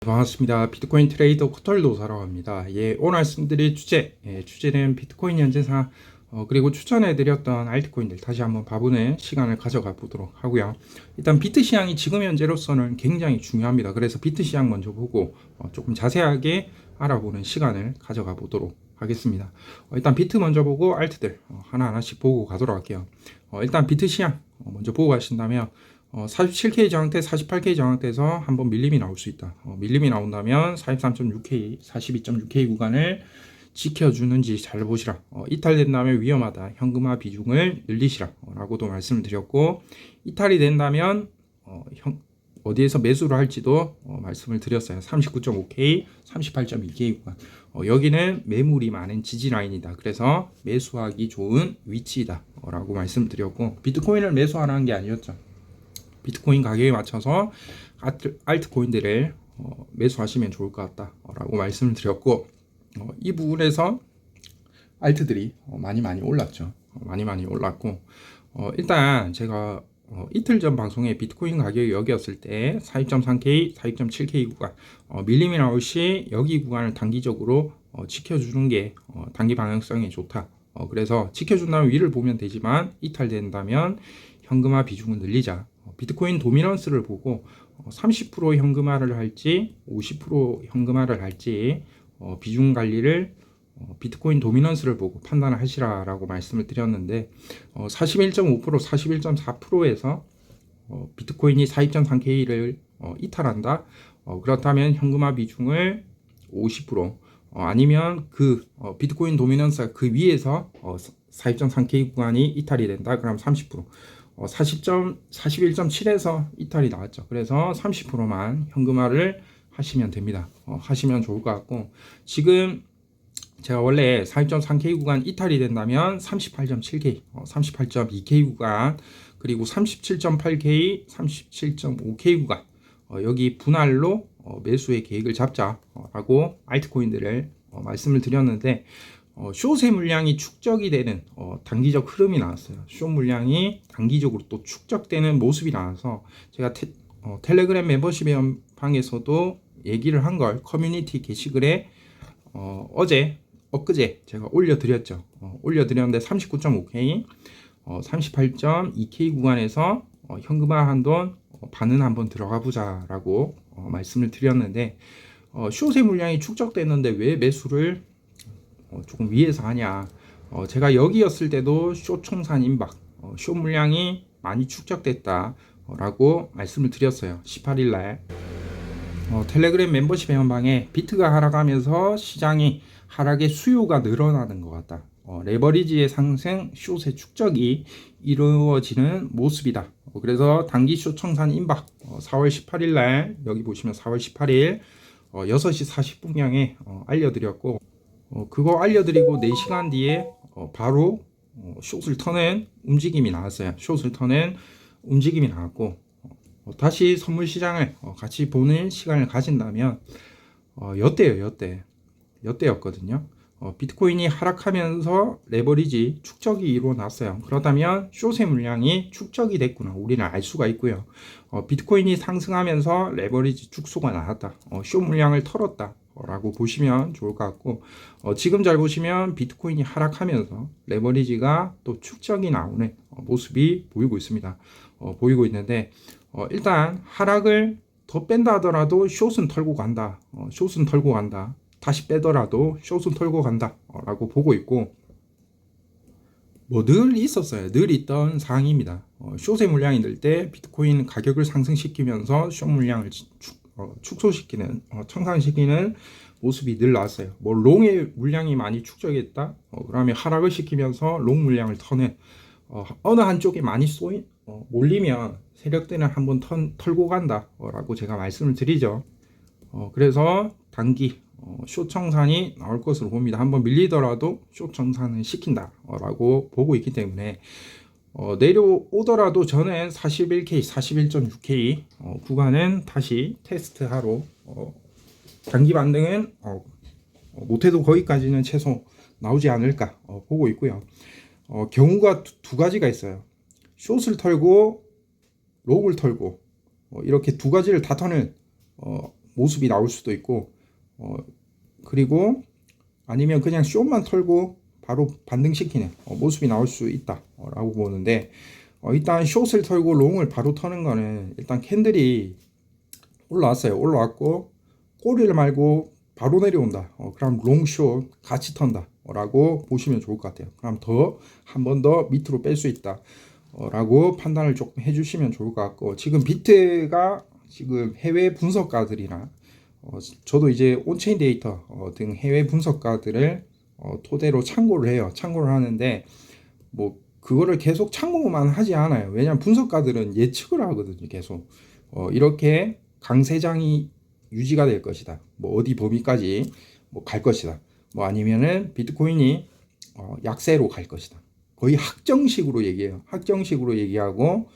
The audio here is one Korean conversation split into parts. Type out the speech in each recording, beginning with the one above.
반갑습니다. 비트코인 트레이더 코털도사라고 합니다. 예, 오늘 말씀드릴 주제, 예, 주제는 비트코인 현재사, 어, 그리고 추천해드렸던 알트코인들 다시 한번 봐보는 시간을 가져가 보도록 하고요. 일단 비트 시장이 지금 현재로서는 굉장히 중요합니다. 그래서 비트 시장 먼저 보고 어, 조금 자세하게 알아보는 시간을 가져가 보도록 하겠습니다. 어, 일단 비트 먼저 보고 알트들 어, 하나 하나씩 보고 가도록 할게요. 어, 일단 비트 시장 어, 먼저 보고 가신다면 어, 47K 저항대, 48K 저항대에서 한번 밀림이 나올 수 있다. 어, 밀림이 나온다면 43.6K, 42.6K 구간을 지켜주는지 잘 보시라. 어, 이탈된다면 위험하다. 현금화 비중을 늘리시라. 어, 라고도 말씀을 드렸고, 이탈이 된다면, 어, 형, 어디에서 매수를 할지도 어, 말씀을 드렸어요. 39.5K, 38.2K 구간. 어, 여기는 매물이 많은 지지 라인이다. 그래서 매수하기 좋은 위치이다. 어, 라고 말씀을 드렸고, 비트코인을 매수하라는 게 아니었죠. 비트코인 가격에 맞춰서 알트, 알트코인들을 어, 매수하시면 좋을 것 같다라고 말씀을 드렸고 어, 이 부분에서 알트들이 어, 많이 많이 올랐죠. 어, 많이 많이 올랐고 어, 일단 제가 어, 이틀 전 방송에 비트코인 가격이 여기였을 때 42.3K, 42.7K 구간 어, 나올 시 여기 구간을 단기적으로 어, 지켜주는 게 어, 단기 방향성이 좋다. 어, 그래서 지켜준다면 위를 보면 되지만 이탈된다면 현금화 비중을 늘리자. 어, 비트코인 도미넌스를 보고 어, 30% 현금화를 할지 50% 현금화를 할지 어, 비중 관리를 어, 비트코인 도미넌스를 보고 판단을 하시라라고 말씀을 드렸는데 어, 41.5% 41.4%에서 어, 비트코인이 42.3K를 어, 이탈한다. 어, 그렇다면 현금화 비중을 50% 어, 아니면 그 어, 비트코인 도미넌스가 그 위에서 어, 42.3K 구간이 이탈이 된다. 그럼 30% 어, 40점 41.7에서 이탈이 나왔죠. 그래서 30%만 현금화를 하시면 됩니다. 어, 하시면 좋을 것 같고 지금 제가 원래 42.3K 구간 이탈이 된다면 38.7K, 어, 38.2K 구간 그리고 37.8K, 37.5K 구간 어, 여기 분할로 어, 매수의 계획을 잡자라고 알트코인들을 어, 말씀을 드렸는데 어, 숏의 물량이 축적이 되는 어, 단기적 흐름이 나왔어요. 숏 물량이 단기적으로 또 축적되는 모습이 나와서 제가 테, 어, 텔레그램 멤버십 방에서도 얘기를 한 걸 커뮤니티 게시글에 어, 어제 엊그제 제가 올려드렸죠. 어, 올려드렸는데 39.5K, 어, 38.2K 구간에서 어, 현금화 한돈 어, 반은 한번 들어가 보자라고 어, 말씀을 드렸는데 어, 숏의 물량이 축적됐는데 왜 매수를 어, 조금 위에서 하냐. 어, 제가 여기였을 때도 쇼 총산 임박, 어, 쇼 물량이 많이 축적됐다라고 말씀을 드렸어요. 18일 날. 어, 텔레그램 멤버십 회원방에 비트가 하락하면서 시장이 하락의 수요가 늘어나는 것 같다. 어, 레버리지의 상승, 숏의 축적이 이루어지는 모습이다. 어, 그래서 단기 숏 청산 임박, 어, 4월 18일 날, 여기 보시면 4월 18일, 어, 6시 40분경에 어, 알려드렸고, 어, 그거 알려드리고 4시간 뒤에 어, 바로 어, 숏을 터는 움직임이 나왔어요. 숏을 터는 움직임이 나왔고 어, 다시 선물 시장을 어, 같이 보는 시간을 가진다면 어, 여대요 여대 여대였거든요. 어, 비트코인이 하락하면서 레버리지 축적이 이루어났어요. 그렇다면 숏의 물량이 축적이 됐구나 우리는 알 수가 있고요. 어, 비트코인이 상승하면서 레버리지 축소가 나왔다. 어, 숏 물량을 털었다. 라고 보시면 좋을 것 같고 어, 지금 잘 보시면 비트코인이 하락하면서 레버리지가 또 축적이 나오는 어, 모습이 보이고 있습니다. 어, 보이고 있는데 어, 일단 하락을 더 뺀다 하더라도 숏은 털고 간다. 어, 숏은 털고 간다. 다시 빼더라도 숏은 털고 간다. 어, 라고 보고 있고 뭐늘 있었어요. 늘 있던 사항입니다. 어, 숏의 물량이 늘 때 비트코인 가격을 상승시키면서 숏 물량을 축, 어, 축소시키는 어, 청산시키는 모습이 늘 나왔어요. 뭐 롱의 물량이 많이 축적했다. 어, 그러면 하락을 시키면서 롱 물량을 터는 어, 어느 한쪽이 많이 쏘인 어, 몰리면 세력들은 한번 턴, 털고 간다라고 제가 말씀을 드리죠. 어, 그래서 단기 어, 숏 청산이 나올 것으로 봅니다. 한번 밀리더라도 숏 청산을 시킨다라고 보고 있기 때문에 어, 내려오더라도 저는 41K, 41.6K 어, 구간은 다시 테스트하러 어, 단기 반등은 어, 어, 못해도 거기까지는 최소 나오지 않을까 어, 보고 있고요. 어, 경우가 두, 두 가지가 있어요. 숏을 털고 록을 털고 어, 이렇게 두 가지를 다 터는 어, 모습이 나올 수도 있고 어, 그리고 아니면 그냥 쇼만 털고 바로 반등시키는 어, 모습이 나올 수 있다라고 보는데 어, 일단 숏을 털고 롱을 바로 터는 거는 일단 캔들이 올라왔어요. 올라왔고 꼬리를 말고 바로 내려온다. 어, 그럼 롱숏 같이 턴다. 라고 보시면 좋을 것 같아요. 그럼 더 한 번 더 밑으로 뺄 수 있다. 어, 라고 판단을 조금 해주시면 좋을 것 같고 지금 비트가 지금 해외 분석가들이나 어, 저도 이제 온체인 데이터 어, 등 해외 분석가들을 어, 토대로 참고를 해요. 참고를 하는데 뭐 그거를 계속 참고만 하지 않아요. 왜냐하면 분석가들은 예측을 하거든요. 계속 어, 이렇게 강세장이 유지가 될 것이다. 뭐 어디 범위까지 뭐 갈 것이다. 뭐 아니면은 비트코인이 어, 약세로 갈 것이다. 거의 확정식으로 얘기해요. 확정식으로 얘기하고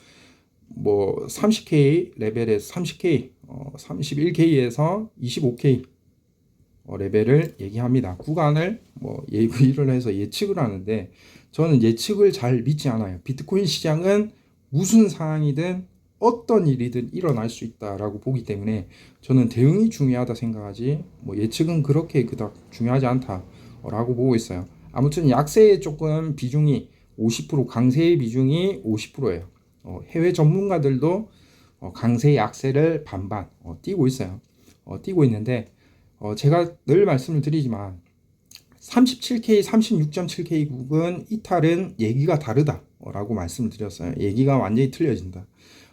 뭐 30K 레벨에서 30K, 어, 31K에서 25K 어, 레벨을 얘기합니다. 구간을 뭐 예의를 해서 예측을 하는데 저는 예측을 잘 믿지 않아요. 비트코인 시장은 무슨 상황이든 어떤 일이든 일어날 수 있다라고 보기 때문에 저는 대응이 중요하다 생각하지 뭐 예측은 그렇게 그닥 중요하지 않다라고 보고 있어요. 아무튼 약세의 조금 비중이 50% 강세의 비중이 50%예요. 어, 해외 전문가들도 어, 강세 약세를 반반 어, 띄고 있어요. 어, 띄고 있는데 어, 제가 늘 말씀을 드리지만 37K, 36.7K 국은 이탈은 얘기가 다르다라고 말씀을 드렸어요. 얘기가 완전히 틀려진다.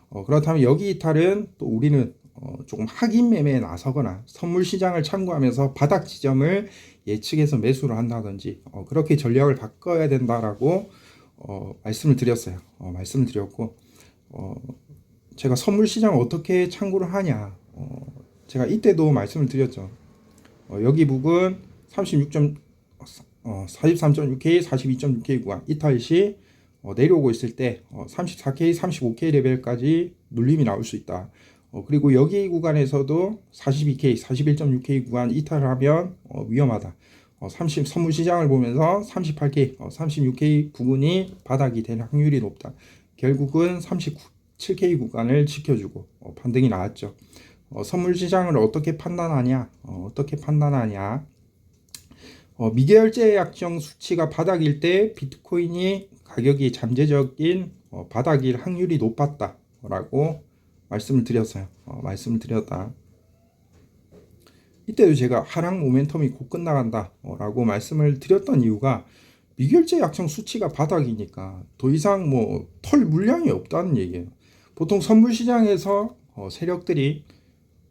어, 그렇다면 여기 이탈은 또 우리는 어, 조금 확인 매매에 나서거나 선물 시장을 참고하면서 바닥 지점을 예측해서 매수를 한다든지 어, 그렇게 전략을 바꿔야 된다라고 어, 말씀을 드렸어요. 어, 말씀을 드렸고 어, 제가 선물 시장을 어떻게 참고를 하냐 어, 제가 이때도 말씀을 드렸죠. 어, 여기 북은 36. 어, 43.6K, 42.6K 구간 이탈 시 어, 내려오고 있을 때 어, 34K, 35K 레벨까지 눌림이 나올 수 있다. 어, 그리고 여기 구간에서도 42K, 41.6K 구간 이탈을 하면 어, 위험하다. 어, 30 선물 시장을 보면서 38K, 어, 36K 부근이 바닥이 될 확률이 높다. 결국은 37K 구간을 지켜주고 어, 반등이 나왔죠. 어, 선물 시장을 어떻게 판단하냐? 어, 어떻게 판단하냐? 어, 미결제 약정 수치가 바닥일 때 비트코인이 가격이 잠재적인 어, 바닥일 확률이 높았다라고 말씀을 드렸어요. 어, 말씀을 드렸다. 이때도 제가 하락 모멘텀이 곧 끝나간다라고 말씀을 드렸던 이유가 미결제 약정 수치가 바닥이니까 더 이상 뭐 털 물량이 없다는 얘기예요. 보통 선물 시장에서 어, 세력들이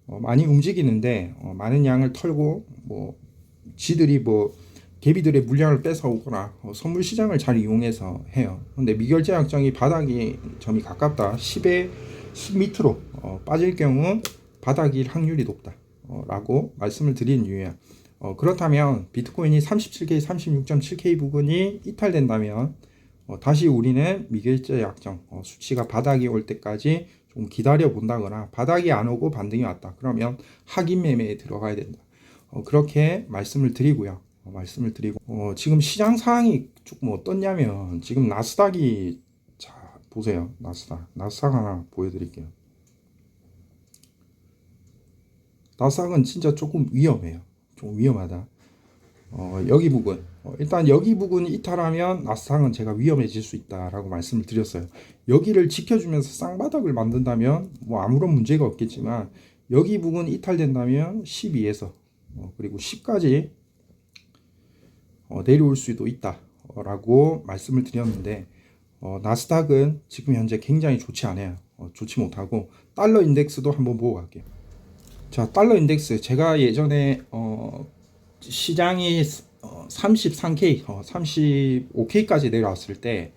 어, 많이 움직이는데 어, 많은 양을 털고 뭐 지들이 뭐 개비들의 물량을 뺏어오거나 어, 선물 시장을 잘 이용해서 해요. 근데 미결제 약정이 바닥이 점이 가깝다. 10에 10 밑으로 어, 빠질 경우 바닥일 확률이 높다. 어, 라고 말씀을 드린 이유야. 어, 그렇다면 비트코인이 37K, 36.7K 부근이 이탈된다면 어, 다시 우리는 미결제 약정 어, 수치가 바닥이 올 때까지 좀 기다려 본다거나 바닥이 안 오고 반등이 왔다. 그러면 확인 매매에 들어가야 된다. 어, 그렇게 말씀을 드리고요. 어, 말씀을 드리고 어, 지금 시장 상황이 조금 어떻냐면 지금 나스닥이 자 보세요. 나스닥 나스닥 하나 보여드릴게요. 나스닥은 진짜 조금 위험해요. 좀 위험하다. 어, 여기 부분 어, 일단 여기 부분 이탈하면 나스닥은 제가 위험해질 수 있다라고 말씀을 드렸어요. 여기를 지켜주면서 쌍바닥을 만든다면 뭐 아무런 문제가 없겠지만 여기 부분 이탈된다면 12에서 어, 그리고 10까지 어, 내려올 수도 있다라고 말씀을 드렸는데 어, 나스닥은 지금 현재 굉장히 좋지 않아요. 어, 좋지 못하고 달러 인덱스도 한번 보고 갈게요. 자, 달러 인덱스 제가 예전에 어, 시장이 어, 33K, 어, 35K까지 내려왔을 때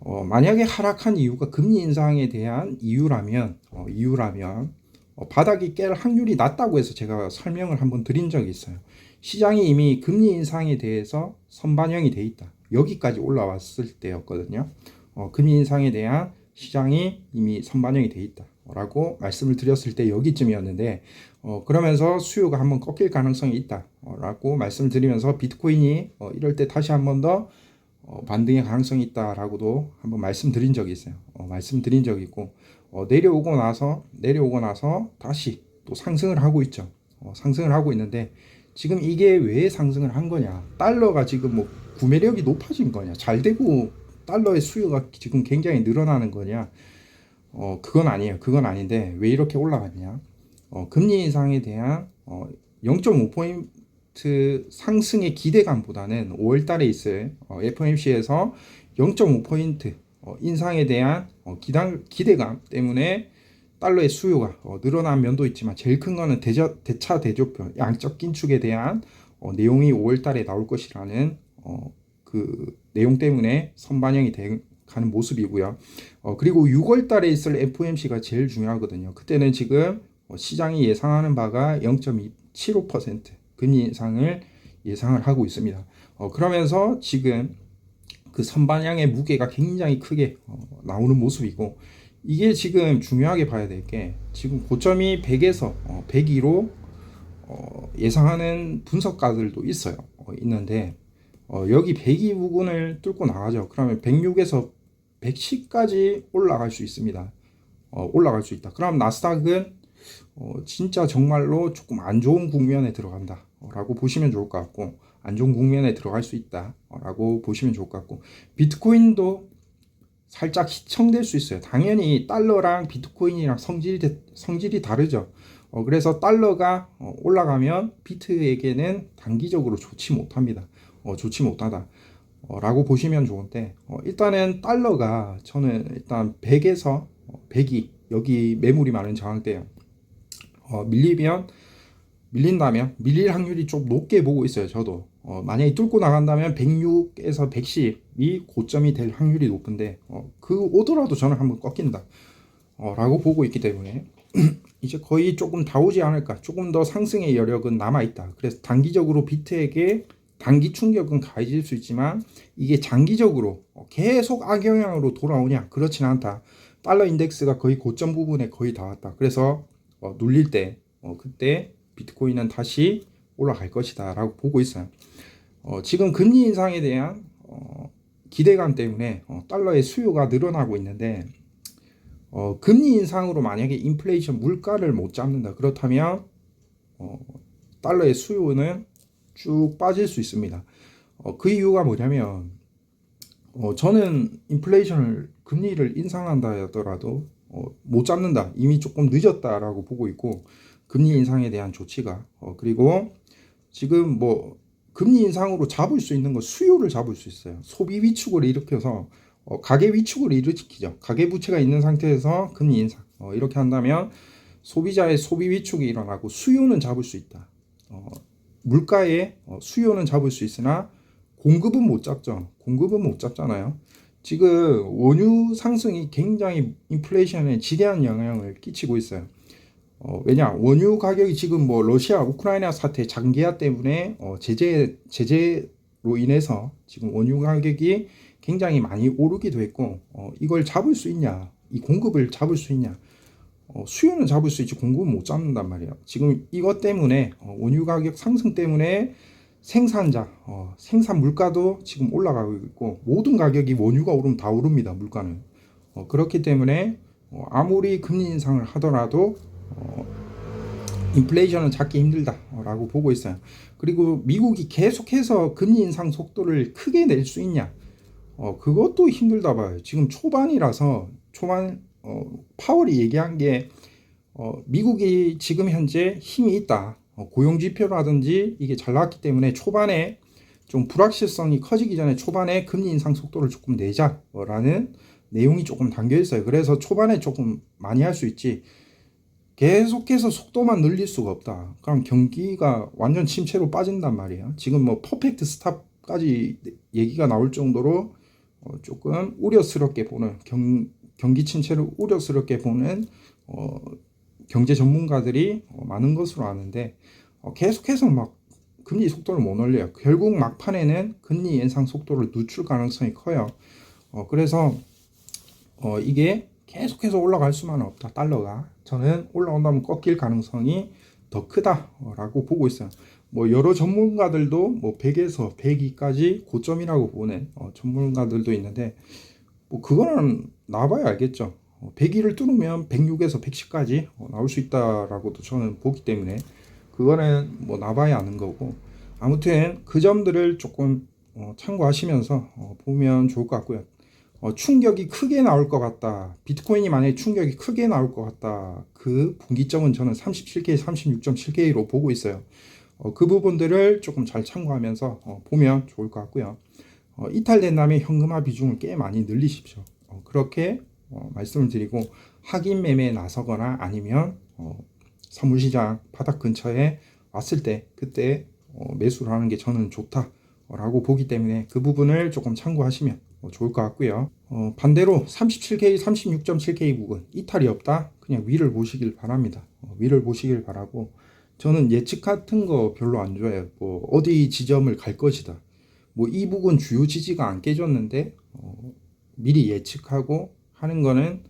어, 만약에 하락한 이유가 금리 인상에 대한 이유라면 어, 이유라면 어, 바닥이 깰 확률이 낮다고 해서 제가 설명을 한번 드린 적이 있어요. 시장이 이미 금리 인상에 대해서 선반영이 돼 있다. 여기까지 올라왔을 때였거든요. 어, 금리 인상에 대한 시장이 이미 선반영이 돼 있다. 라고 말씀을 드렸을 때 여기쯤이었는데 어, 그러면서 수요가 한번 꺾일 가능성이 있다 라고 말씀을 드리면서 비트코인이 어, 이럴 때 다시 한번 더 어, 반등의 가능성이 있다라고도 한번 말씀드린 적이 있어요 어, 말씀드린 적이 있고 어, 내려오고 나서 내려오고 나서 다시 또 상승을 하고 있죠. 어, 상승을 하고 있는데 지금 이게 왜 상승을 한 거냐? 달러가 지금 뭐 구매력이 높아진 거냐? 잘 되고 달러의 수요가 지금 굉장히 늘어나는 거냐? 어, 그건 아니에요. 그건 아닌데 왜 이렇게 올라갔냐? 어, 금리 인상에 대한 어, 0.5포인트 상승의 기대감보다는 5월 달에 있을 어, FOMC에서 0.5포인트 어, 인상에 대한 어, 기대감 때문에 달러의 수요가 어, 늘어난 면도 있지만 제일 큰 거는 대저, 대차 대조표 양적 긴축에 대한 어, 내용이 5월 달에 나올 것이라는 어, 그 내용 때문에 선반영이 되, 가는 모습이고요. 어, 그리고 6월 달에 있을 FOMC가 제일 중요하거든요. 그때는 지금 어, 시장이 예상하는 바가 0.75% 금리 인상을 예상을 하고 있습니다. 어, 그러면서 지금 그 선반영의 무게가 굉장히 크게 어, 나오는 모습이고 이게 지금 중요하게 봐야 될 게 지금 고점이 100에서 어, 102로 어, 예상하는 분석가들도 있어요. 어, 있는데 어, 여기 102 부근을 뚫고 나가죠. 그러면 106에서 110까지 올라갈 수 있습니다. 어, 올라갈 수 있다. 그럼 나스닥은 어, 진짜 정말로 조금 안 좋은 국면에 들어간다. 어, 라고 보시면 좋을 것 같고 안 좋은 국면에 들어갈 수 있다. 어, 라고 보시면 좋을 것 같고 비트코인도 살짝 시청될 수 있어요. 당연히 달러랑 비트코인이랑 성질이, 성질이 다르죠. 어, 그래서 달러가 어, 올라가면 비트에게는 단기적으로 좋지 못합니다. 어, 좋지 못하다. 어, 라고 보시면 좋은데, 어, 일단은 달러가 저는 일단 100에서 102, 여기 매물이 많은 저항대요. 어, 밀리면, 밀린다면, 밀릴 확률이 좀 높게 보고 있어요, 저도. 어, 만약에 뚫고 나간다면 106에서 110이 고점이 될 확률이 높은데, 어, 그 오더라도 저는 한번 꺾인다. 어, 라고 보고 있기 때문에, 이제 거의 조금 다 오지 않을까. 조금 더 상승의 여력은 남아있다. 그래서 단기적으로 비트에게 단기 충격은 가해질 수 있지만, 이게 장기적으로 계속 악영향으로 돌아오냐? 그렇진 않다. 달러 인덱스가 거의 고점 부분에 거의 다 왔다. 그래서 어, 눌릴 때, 어, 그때 비트코인은 다시 올라갈 것이다 라고 보고 있어요. 어, 지금 금리 인상에 대한 어, 기대감 때문에 어, 달러의 수요가 늘어나고 있는데 어, 금리 인상으로 만약에 인플레이션 물가를 못 잡는다 그렇다면 어, 달러의 수요는 쭉 빠질 수 있습니다. 어, 그 이유가 뭐냐면 어, 저는 인플레이션을 금리를 인상한다 하더라도 어, 못 잡는다 이미 조금 늦었다라고 보고 있고 금리 인상에 대한 조치가 어, 그리고 지금 뭐 금리 인상으로 잡을 수 있는 건 수요를 잡을 수 있어요. 소비 위축을 일으켜서 어, 가계 위축을 일으키죠. 가계 부채가 있는 상태에서 금리 인상 어, 이렇게 한다면 소비자의 소비 위축이 일어나고 수요는 잡을 수 있다. 어, 물가의 어, 수요는 잡을 수 있으나 공급은 못 잡죠. 공급은 못 잡잖아요. 지금 원유 상승이 굉장히 인플레이션에 지대한 영향을 끼치고 있어요. 어, 왜냐 원유 가격이 지금 뭐 러시아 우크라이나 사태 장기화 때문에 어, 제재 제재로 인해서 지금 원유 가격이 굉장히 많이 오르기도 했고 어, 이걸 잡을 수 있냐 이 공급을 잡을 수 있냐 어, 수요는 잡을 수 있지 공급은 못 잡는단 말이에요. 지금 이것 때문에 어, 원유 가격 상승 때문에 생산자 어, 생산 물가도 지금 올라가고 있고 모든 가격이 원유가 오르면 다 오릅니다 물가는 어, 그렇기 때문에 어, 아무리 금리 인상을 하더라도 어, 인플레이션은 잡기 힘들다라고 보고 있어요. 그리고 미국이 계속해서 금리 인상 속도를 크게 낼 수 있냐? 어, 그것도 힘들다 봐요. 지금 초반이라서 초반 어, 파월이 얘기한 게 어, 미국이 지금 현재 힘이 있다. 어, 고용 지표라든지 이게 잘 나왔기 때문에 초반에 좀 불확실성이 커지기 전에 초반에 금리 인상 속도를 조금 내자라는 내용이 조금 담겨 있어요. 그래서 초반에 조금 많이 할 수 있지. 계속해서 속도만 늘릴 수가 없다. 그럼 경기가 완전 침체로 빠진단 말이에요. 지금 뭐 퍼펙트 스탑까지 얘기가 나올 정도로 어 조금 우려스럽게 보는 경, 경기 침체를 우려스럽게 보는 어 경제 전문가들이 어 많은 것으로 아는데 어 계속해서 막 금리 속도를 못 올려요. 결국 막판에는 금리 인상 속도를 늦출 가능성이 커요. 어 그래서 어 이게 계속해서 올라갈 수만은 없다. 달러가 저는 올라온다면 꺾일 가능성이 더 크다라고 보고 있어요. 뭐 여러 전문가들도 뭐 100에서 102까지 고점이라고 보는 어, 전문가들도 있는데 뭐 그거는 나봐야 알겠죠. 어, 100일을 뚫으면 106에서 110까지 어, 나올 수 있다라고도 저는 보기 때문에 그거는 뭐 나봐야 아는 거고 아무튼 그 점들을 조금 어, 참고하시면서 어, 보면 좋을 것 같고요. 어, 충격이 크게 나올 것 같다. 비트코인이 만약에 충격이 크게 나올 것 같다. 그 분기점은 저는 37K, 36.7K로 보고 있어요. 어, 그 부분들을 조금 잘 참고하면서 어, 보면 좋을 것 같고요. 어, 이탈된 다음에 현금화 비중을 꽤 많이 늘리십시오. 어, 그렇게 어, 말씀을 드리고 확인 매매에 나서거나 아니면 어, 선물시장 바닥 근처에 왔을 때 그때 어, 매수를 하는 게 저는 좋다라고 보기 때문에 그 부분을 조금 참고하시면 어, 좋을 것 같고요. 어, 반대로 37K, 36.7K 부분 이탈이 없다. 그냥 위를 보시길 바랍니다. 어, 위를 보시길 바라고 저는 예측 같은 거 별로 안 좋아해요. 뭐 어디 지점을 갈 것이다. 뭐 이 부분 주요 지지가 안 깨졌는데 어, 미리 예측하고 하는 거는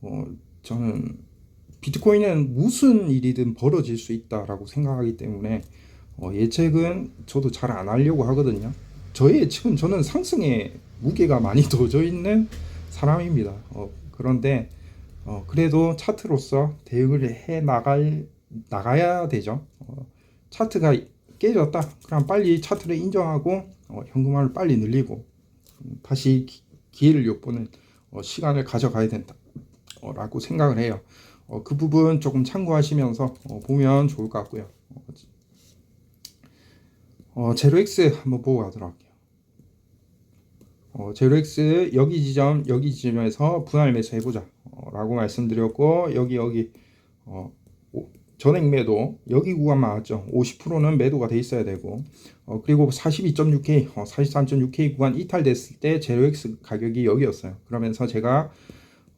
어, 저는 비트코인은 무슨 일이든 벌어질 수 있다라고 생각하기 때문에 어, 예측은 저도 잘 안 하려고 하거든요. 저의 예측은 저는 상승에 무게가 많이 둬져 있는 사람입니다. 어, 그런데 어, 그래도 차트로서 대응을 해 나갈 나가야 되죠. 어, 차트가 깨졌다. 그럼 빨리 차트를 인정하고 어, 현금화를 빨리 늘리고 음, 다시 기, 기회를 엿보는 어, 시간을 가져가야 된다라고 생각을 해요. 어, 그 부분 조금 참고하시면서 어, 보면 좋을 것 같고요. 어, 어, 제로엑스 한번 보고 가도록 할게요. 어, 제로엑스 여기 지점 여기 지점에서 분할 매수 해보자 어, 라고 말씀드렸고 여기 여기 어, 오- 전액 매도 여기 구간 맞죠? 50%는 매도가 돼 있어야 되고 어, 그리고 42.6K 어, 43.6K 구간 이탈됐을 때 제로엑스 가격이 여기였어요. 그러면서 제가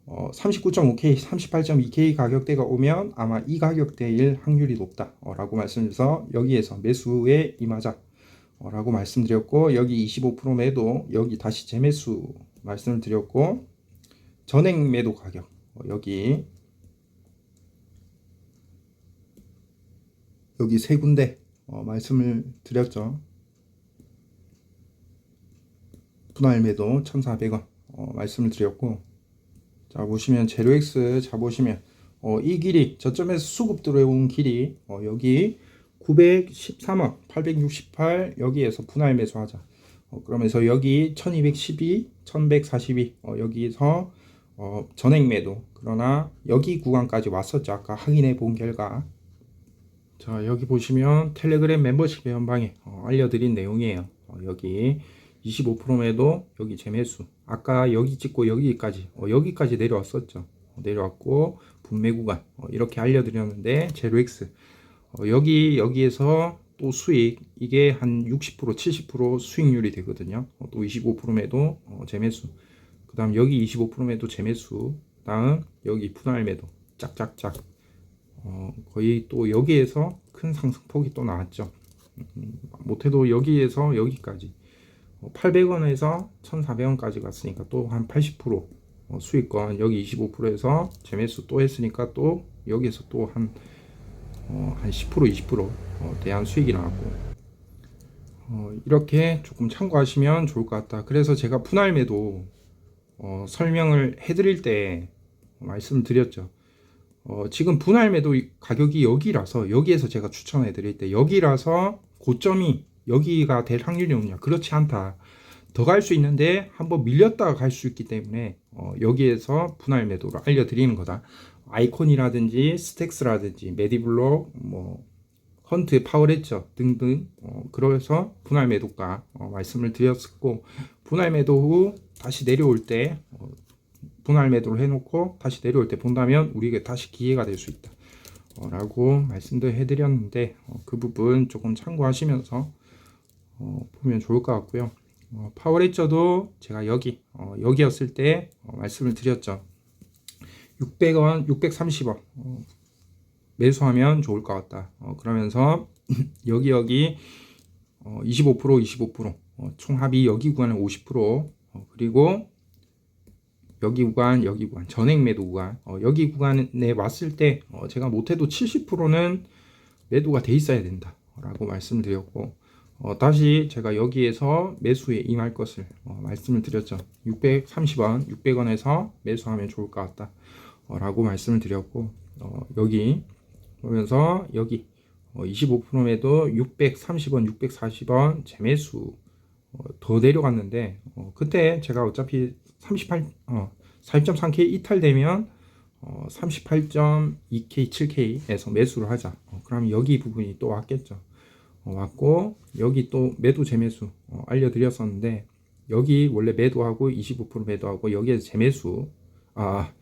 어, 39.5K, 38.2K 가격대가 오면 아마 이 가격대일 확률이 높다 어, 라고 말씀드려서 여기에서 매수에 임하자 어, 라고 말씀드렸고 여기 25% 매도 여기 다시 재매수 말씀을 드렸고 전액 매도 가격 어, 여기 여기 세 군데 어, 말씀을 드렸죠. 분할 매도 1,400원 어, 말씀을 드렸고 자 보시면 제로엑스 자 보시면 어, 이 길이 저점에서 수급 들어온 길이 어, 여기 913원 868 여기에서 분할 매수하자. 어, 그러면서 여기 1212 1142 어, 여기서 어, 전액 매도. 그러나 여기 구간까지 왔었죠. 아까 확인해 본 결과. 자 여기 보시면 텔레그램 멤버십 회원방에 어, 알려드린 내용이에요. 어, 여기 25% 매도 여기 재매수. 아까 여기 찍고 여기까지 어, 여기까지 내려왔었죠. 어, 내려왔고 분매 구간 어, 이렇게 알려드렸는데 제로엑스. 어, 여기 여기에서 또 수익 이게 한 60% 70% 수익률이 되거든요. 어, 또25% 매도 어, 재매수. 그 다음 여기 25% 매도 재매수. 다음 여기 분할 매도. 짝짝짝. 어, 거의 또 여기에서 큰 상승폭이 또 나왔죠. 음, 못해도 여기에서 여기까지. 800원에서 1,400원까지 갔으니까 또 한 80% 어, 수익권 여기 25%에서 재매수 또 했으니까 또 여기에서 또한 어, 한 10% 20% 어, 대한 수익이 나왔고 어, 이렇게 조금 참고하시면 좋을 것 같다. 그래서 제가 분할 매도 어, 설명을 해드릴 때 말씀드렸죠. 어, 지금 분할 매도 가격이 여기라서 여기에서 제가 추천해 드릴 때 여기라서 고점이 여기가 될 확률이 없냐 그렇지 않다 더 갈 수 있는데 한번 밀렸다가 갈 수 있기 때문에 어, 여기에서 분할 매도를 알려드리는 거다 아이콘이라든지 스택스라든지 메디블록 뭐 헌트 파워레처 등등 어, 그래서 분할 매도가 어, 말씀을 드렸었고 분할 매도 후 다시 내려올 때 어, 분할 매도를 해놓고 다시 내려올 때 본다면 우리에게 다시 기회가 될 수 있다. 어, 라고 말씀도 해드렸는데 어, 그 부분 조금 참고하시면서 어, 보면 좋을 것 같고요. 어, 파워레처도 제가 여기 어, 여기였을 때 어, 말씀을 드렸죠 600원 630원. 어, 매수하면 좋을 것 같다. 어, 그러면서 여기 여기 어, 25% 25% 어, 총합이 여기 구간은 50% 어, 그리고 여기 구간, 여기 구간, 전액 매도 구간, 어, 여기 구간에 왔을 때 어, 제가 못해도 70%는 매도가 돼 있어야 된다라고 말씀드렸고 어, 다시 제가 여기에서 매수에 임할 것을 어, 말씀을 드렸죠. 630원, 600원에서 매수하면 좋을 것 같다. 어, 라고 말씀을 드렸고, 어, 여기, 보면서 여기, 어, 25%매도 630원, 640원 재매수 어, 더 내려갔는데, 어, 그때 제가 어차피 38, 어, 42.3K 이탈되면 어, 38.2K, 7K에서 매수를 하자. 어, 그럼 여기 부분이 또 왔겠죠. 어, 왔고 여기 또 매도 재매수 어, 알려드렸었는데 여기 원래 매도하고 25% 매도하고 여기에서 재매수 아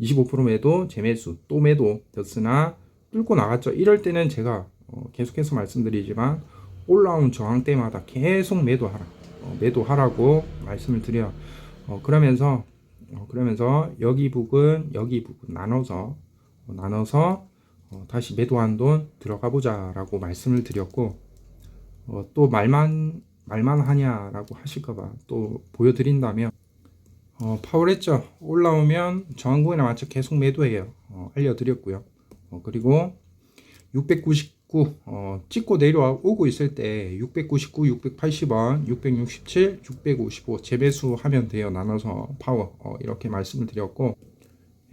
25% 매도 재매수 또 매도였으나 뚫고 나갔죠. 이럴 때는 제가 어, 계속해서 말씀드리지만 올라온 저항 때마다 계속 매도하라 어, 매도하라고 말씀을 드려요. 어, 그러면서 어, 그러면서 여기 부분 여기 부분 나눠서 어, 나눠서 어, 다시 매도한 돈 들어가 보자라고 말씀을 드렸고 어, 또 말만 말만 하냐라고 하실까봐 또 보여드린다면 어, 파워레저 올라오면 저항구에 맞춰 계속 매도해요. 어, 알려드렸고요. 어, 그리고 699 어, 찍고 내려오고 있을 때 699, 680원, 667, 655 재배수 하면 돼요. 나눠서 파워 어, 이렇게 말씀을 드렸고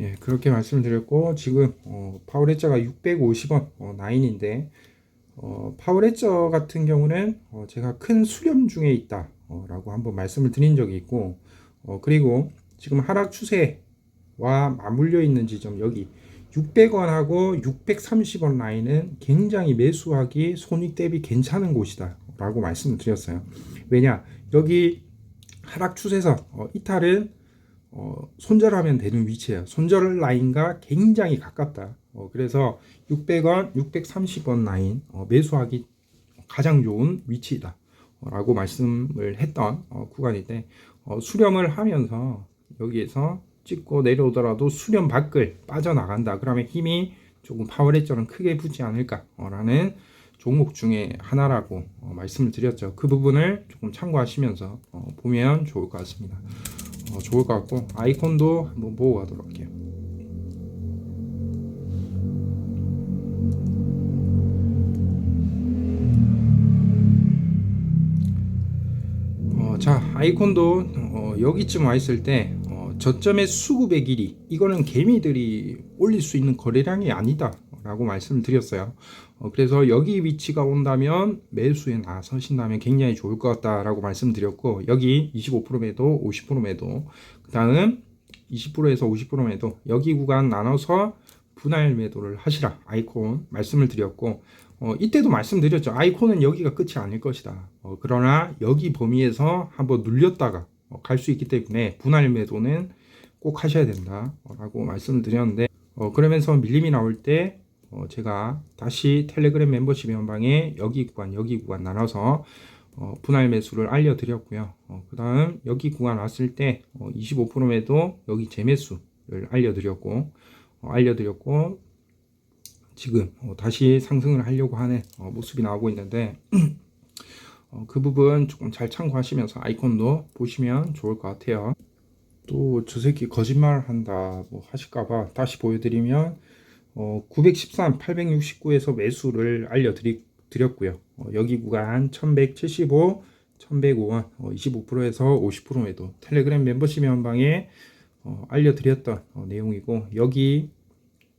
예 그렇게 말씀을 드렸고 지금 어, 파워레저가 650원 어, 9인데 어, 파워레저 같은 경우는 어, 제가 큰 수렴 중에 있다 어, 라고 한번 말씀을 드린 적이 있고 어, 그리고 지금 하락 추세와 맞물려 있는 지점 여기 600원하고 630원 라인은 굉장히 매수하기 손익 대비 괜찮은 곳이다 라고 말씀을 드렸어요 왜냐 여기 하락 추세선 어, 이탈은 어, 손절하면 되는 위치예요 손절 라인과 굉장히 가깝다 어, 그래서 600원, 630원 라인 어, 매수하기 가장 좋은 위치다. 어, 라고 말씀을 했던 어, 구간인데 어, 수렴을 하면서 여기에서 찍고 내려오더라도 수렴 밖을 빠져나간다. 그러면 힘이 조금 파워레저는 크게 붙지 않을까라는 종목 중에 하나라고 어, 말씀을 드렸죠. 그 부분을 조금 참고하시면서 어, 보면 좋을 것 같습니다. 어, 좋을 것 같고 아이콘도 한번 보고 가도록 할게요. 자 아이콘도 어, 여기쯤 와 있을 때 어, 저점의 수급의 길이 이거는 개미들이 올릴 수 있는 거래량이 아니다 라고 말씀드렸어요. 어, 그래서 여기 위치가 온다면 매수에 나서신다면 굉장히 좋을 것 같다 라고 말씀드렸고 여기 25% 매도 50% 매도 그 다음 20%에서 50% 매도 여기 구간 나눠서 분할 매도를 하시라. 아이콘 말씀을 드렸고 어, 이때도 말씀드렸죠. 아이콘은 여기가 끝이 아닐 것이다. 어, 그러나 여기 범위에서 한번 눌렸다가 어, 갈수 있기 때문에 분할 매도는 꼭 하셔야 된다. 라고 말씀을 드렸는데, 어, 그러면서 밀림이 나올 때, 어, 제가 다시 텔레그램 멤버십 연방에 여기 구간, 여기 구간 나눠서 어, 분할 매수를 알려드렸고요. 어, 그 다음 여기 구간 왔을 때 어, 25% 매도 여기 재매수를 알려드렸고, 어, 알려드렸고, 지금 어, 다시 상승을 하려고 하는 어, 모습이 나오고 있는데 어, 그 부분 조금 잘 참고하시면서 아이콘도 보시면 좋을 것 같아요. 또 저 새끼 거짓말 한다 뭐 하실까봐 다시 보여드리면 913, 869에서 매수를 알려드렸고요. 여기 구간 1175, 1105원 25%에서 50% 매도 텔레그램 멤버십 연방에 알려드렸던 내용이고 여기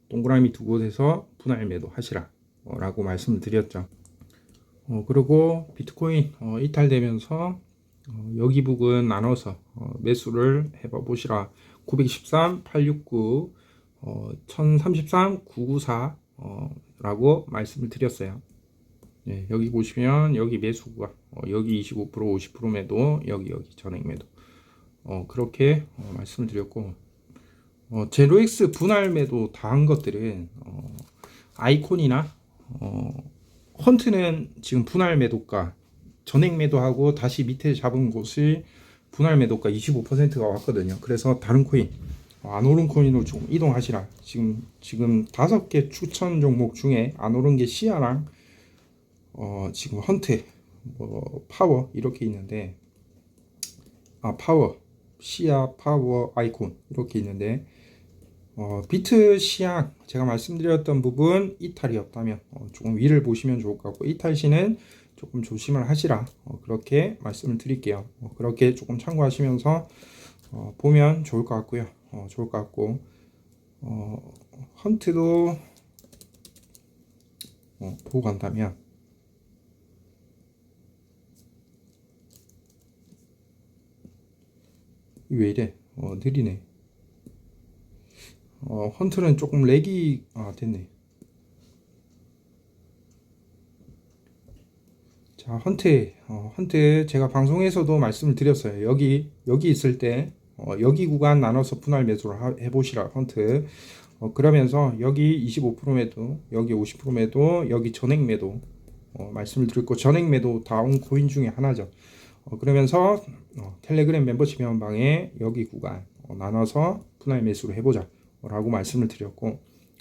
동그라미 두 곳에서 분할 매도 하시라 어, 라고 말씀을 드렸죠. 어, 그리고 비트코인 어, 이탈되면서 어, 여기 부분 나눠서 어, 매수를 해봐 보시라 913, 869, 어, 1033, 994 어, 라고 말씀을 드렸어요. 네, 여기 보시면 여기 매수가 어, 여기 25% 50% 매도 여기 여기 전액 매도 어, 그렇게 어, 말씀을 드렸고 어, 제로엑스 분할 매도 다한 것들은 어, 아이콘이나 어, 헌트는 지금 분할 매도가 전액 매도하고 다시 밑에 잡은 곳이 분할 매도가 25%가 왔거든요. 그래서 다른 코인 어, 안 오른 코인으로 좀 이동하시라. 지금 지금 다섯 개 추천 종목 중에 안 오른 게 시아랑 어, 지금 헌트 뭐 파워 이렇게 있는데 아 파워 시아 파워 아이콘 이렇게 있는데 어, 비트 시향 제가 말씀드렸던 부분 이탈이 없다면 어, 조금 위를 보시면 좋을 것 같고 이탈 시는 조금 조심을 하시라 어, 그렇게 말씀을 드릴게요. 어, 그렇게 조금 참고하시면서 어, 보면 좋을 것 같고요. 어, 좋을 것 같고 어, 헌트도 어, 보고 간다면 이왜 이래? 어, 느리네. 어, 헌트는 조금 렉이 아 됐네. 자, 헌트, 어, 헌트 제가 방송에서도 말씀을 드렸어요. 여기 여기 있을 때 어, 여기 구간 나눠서 분할 매수를 하- 해보시라 헌트. 어, 그러면서 여기 25% 매도, 여기 50% 매도, 여기 전액 매도 어, 말씀을 드렸고 전액 매도 다운 코인 중에 하나죠. 어, 그러면서 어, 텔레그램 멤버십 회원방에 여기 구간 어, 나눠서 분할 매수를 해보자 어, 라고 말씀을 드렸고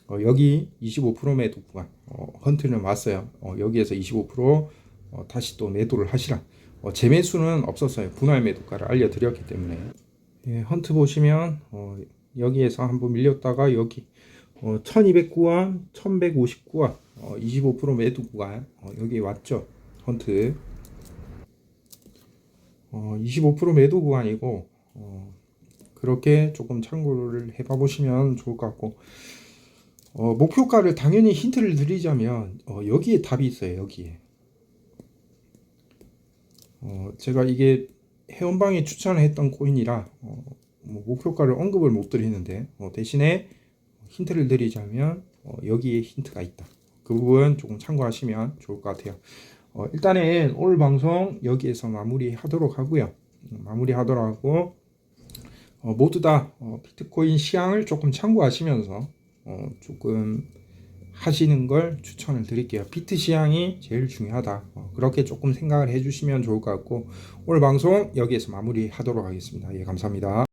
어, 여기 25% 매도 구간 어, 헌트는 왔어요. 어, 여기에서 25% 어, 다시 또 매도를 하시라. 어, 재매수는 없었어요. 분할 매도가를 알려드렸기 때문에 예, 헌트 보시면 어, 여기에서 한번 밀렸다가 여기 어, 1209원, 1159원 어, 25% 매도 구간 어, 여기 왔죠. 헌트 어, 25% 매도 구간이고 어, 그렇게 조금 참고를 해봐 보시면 좋을 것 같고 어, 목표가를 당연히 힌트를 드리자면 어, 여기에 답이 있어요 여기에. 어, 제가 이게 회원방에 추천했던 코인이라 어, 뭐 목표가를 언급을 못 드리는데 어, 대신에 힌트를 드리자면 어, 여기에 힌트가 있다. 그 부분 조금 참고하시면 좋을 것 같아요. 어, 일단은 오늘 방송 여기에서 마무리하도록 하고요. 음, 마무리하도록 하고 어, 모두 다 어, 비트코인 시향을 조금 참고하시면서 어, 조금 하시는 걸 추천을 드릴게요. 비트 시향이 제일 중요하다. 어, 그렇게 조금 생각을 해주시면 좋을 것 같고 오늘 방송 여기에서 마무리하도록 하겠습니다. 예, 감사합니다.